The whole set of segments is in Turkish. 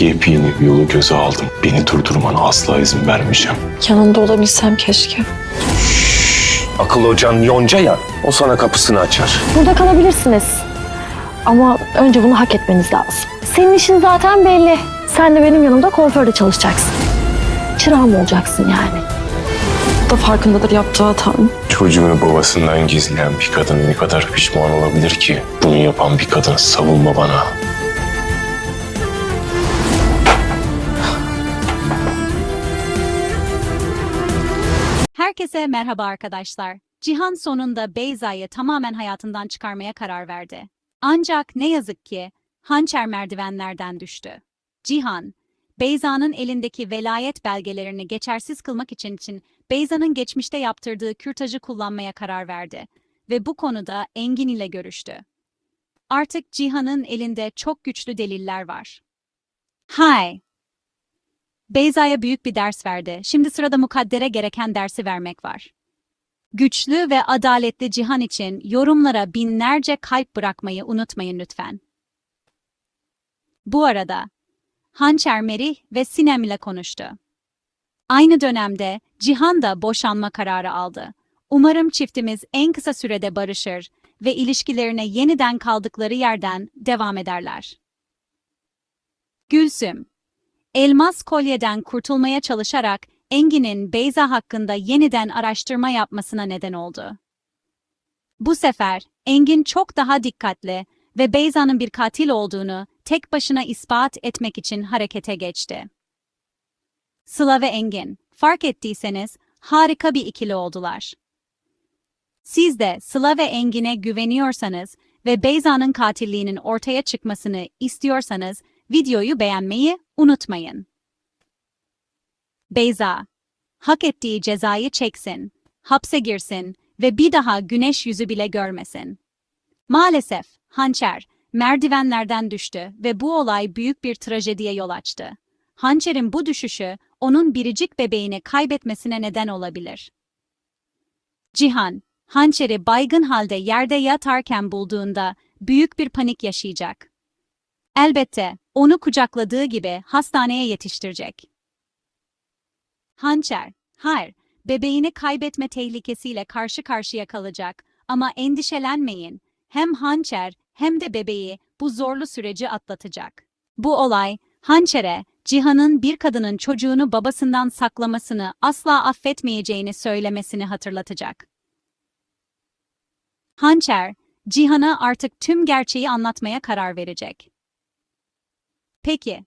Yepyeni bir yolu göze aldım. Beni durdurmana asla izin vermeyeceğim. Yanında olabilsem keşke. Akıl hocan yonca ya, o sana kapısını açar. Burada kalabilirsiniz. Ama önce bunu hak etmeniz lazım. Senin işin zaten belli. Sen de benim yanımda kuaförde çalışacaksın. Çırağım olacaksın yani. O da farkındadır yaptığı hatanın. Çocuğunu babasından gizleyen bir kadın ne kadar pişman olabilir ki? Bunu yapan bir kadın savunma bana. Herkese merhaba arkadaşlar. Cihan sonunda Beyza'yı tamamen hayatından çıkarmaya karar verdi. Ancak ne yazık ki hançer merdivenlerden düştü. Cihan, Beyza'nın elindeki velayet belgelerini geçersiz kılmak için için Beyza'nın geçmişte yaptırdığı kürtajı kullanmaya karar verdi ve bu konuda Engin ile görüştü. Artık Cihan'ın elinde çok güçlü deliller var. Hay, Beyza'ya büyük bir ders verdi. Şimdi sırada mukaddere gereken dersi vermek var. Güçlü ve adaletli cihan için yorumlara binlerce kalp bırakmayı unutmayın lütfen. Bu arada Hançer Merih ve Sinem ile konuştu. Aynı dönemde Cihan da boşanma kararı aldı. Umarım çiftimiz en kısa sürede barışır ve ilişkilerine yeniden kaldıkları yerden devam ederler. Gülsüm elmas kolyeden kurtulmaya çalışarak Engin'in Beyza hakkında yeniden araştırma yapmasına neden oldu. Bu sefer Engin çok daha dikkatli ve Beyza'nın bir katil olduğunu tek başına ispat etmek için harekete geçti. Sıla ve Engin, fark ettiyseniz harika bir ikili oldular. Siz de Sıla ve Engin'e güveniyorsanız ve Beyza'nın katilliğinin ortaya çıkmasını istiyorsanız videoyu beğenmeyi unutmayın. Beyza, hak ettiği cezayı çeksin, hapse girsin ve bir daha güneş yüzü bile görmesin. Maalesef Hançer merdivenlerden düştü ve bu olay büyük bir trajediye yol açtı. Hançer'in bu düşüşü onun biricik bebeğini kaybetmesine neden olabilir. Cihan, Hançer'i baygın halde yerde yatarken bulduğunda büyük bir panik yaşayacak. Elbette onu kucakladığı gibi hastaneye yetiştirecek. Hançer, hayır, bebeğini kaybetme tehlikesiyle karşı karşıya kalacak ama endişelenmeyin. Hem Hançer hem de bebeği bu zorlu süreci atlatacak. Bu olay, Hançer'e Cihan'ın bir kadının çocuğunu babasından saklamasını asla affetmeyeceğini söylemesini hatırlatacak. Hançer, Cihan'a artık tüm gerçeği anlatmaya karar verecek. Peki,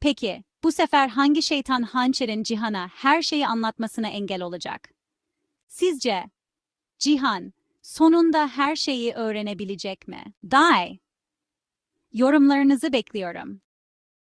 peki bu sefer hangi şeytan Hançer'in Cihan'a her şeyi anlatmasına engel olacak? Sizce Cihan sonunda her şeyi öğrenebilecek mi? Day. Yorumlarınızı bekliyorum.